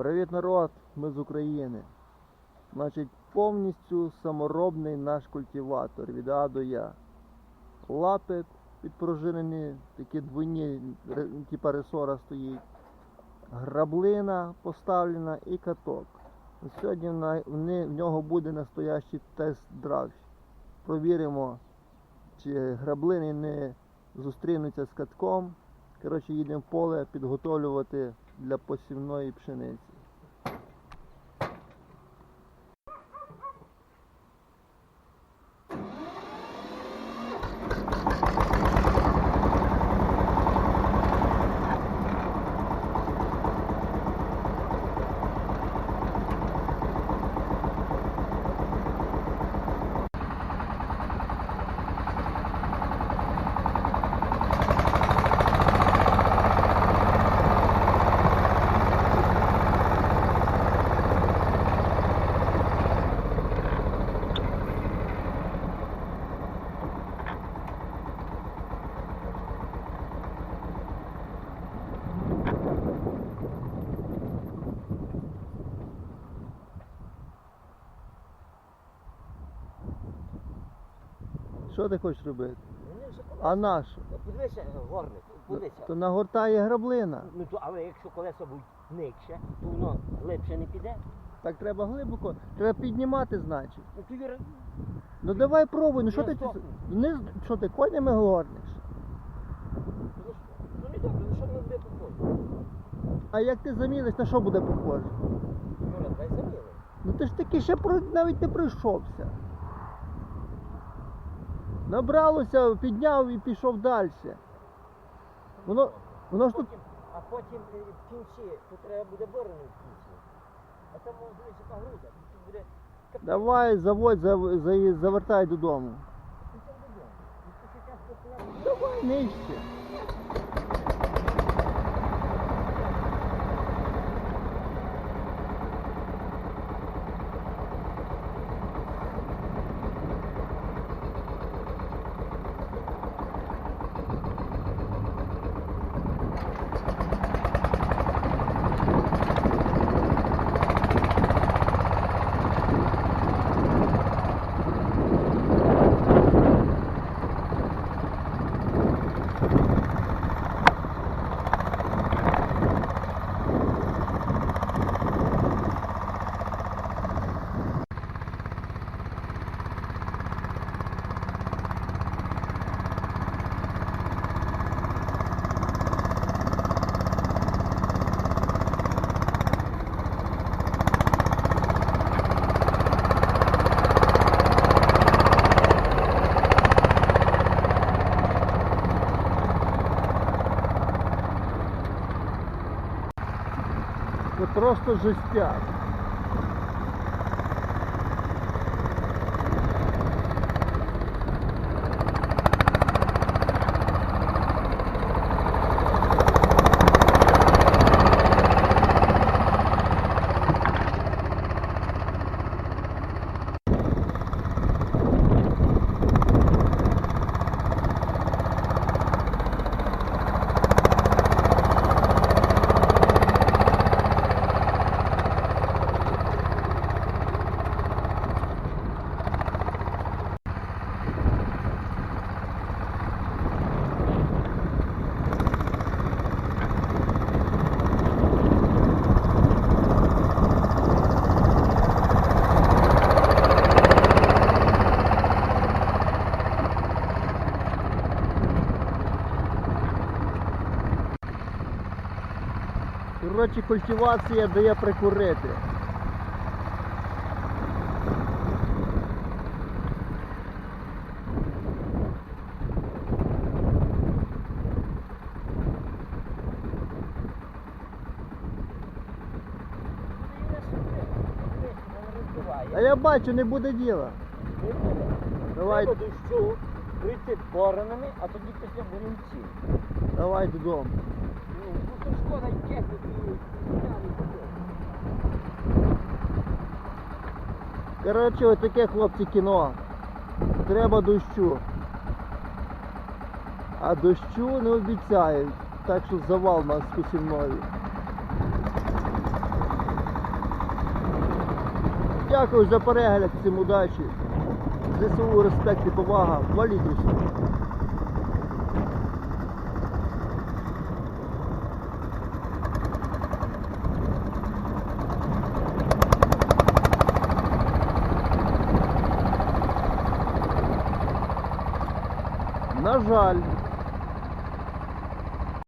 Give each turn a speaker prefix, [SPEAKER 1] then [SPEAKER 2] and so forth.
[SPEAKER 1] Привіт, народ! Ми з України. Значить, повністю саморобний наш культиватор від А до Я. Лапи підпружинені, такі двойні, типа ресора стоїть. Граблина поставлена і каток. Сьогодні в нього буде настоящий тест-драйв. Провіримо, чи граблини не зустрінуться з катком. Коротше, їдемо в поле підготовлювати для посівної пшениці. Що ти хочеш робити? А на що?
[SPEAKER 2] Подивися, горник, подивися.
[SPEAKER 1] То нагортає граблина.
[SPEAKER 2] Ну, то, але якщо колеса будуть нижче, то воно глибше не піде.
[SPEAKER 1] Так треба глибоко. Треба піднімати, значить.
[SPEAKER 2] Ну, то Юра,
[SPEAKER 1] Ну давай пробуй, ну що ти
[SPEAKER 2] здохну.
[SPEAKER 1] не що ти конями горниш?
[SPEAKER 2] ну що? Ну не добре, ну що воно буде похоже?
[SPEAKER 1] А як ти заміниш, на що буде похоже?
[SPEAKER 2] Юра, дай заміли.
[SPEAKER 1] Ну ти ж таки ще про- навіть не пройшовся. Набралося, підняв і пішов далі. Воно, воно ж тут.
[SPEAKER 2] А потім е, в кінці, тут треба буде борони в кінці. А там може по яка. Тут буде.
[SPEAKER 1] Давай, заводь, зав- за- завертай додому.
[SPEAKER 2] Давай, не додому. Ну, це
[SPEAKER 1] просто жестяк. Коротше, культивація дає прикурити. А я бачу, не буде діла.
[SPEAKER 2] Не буде.
[SPEAKER 1] Давай,
[SPEAKER 2] Треба дощу прийти боронами, а тоді після бурінців.
[SPEAKER 1] давай додому.
[SPEAKER 2] І далі таке.
[SPEAKER 1] Коротше, хлопці кіно. Треба дощу. А дощу не обіцяють. Так що завал нас з посівною. Дякую за перегляд, всім удачі. ЗСУ, респект і повага. Валіть усіх. На жаль,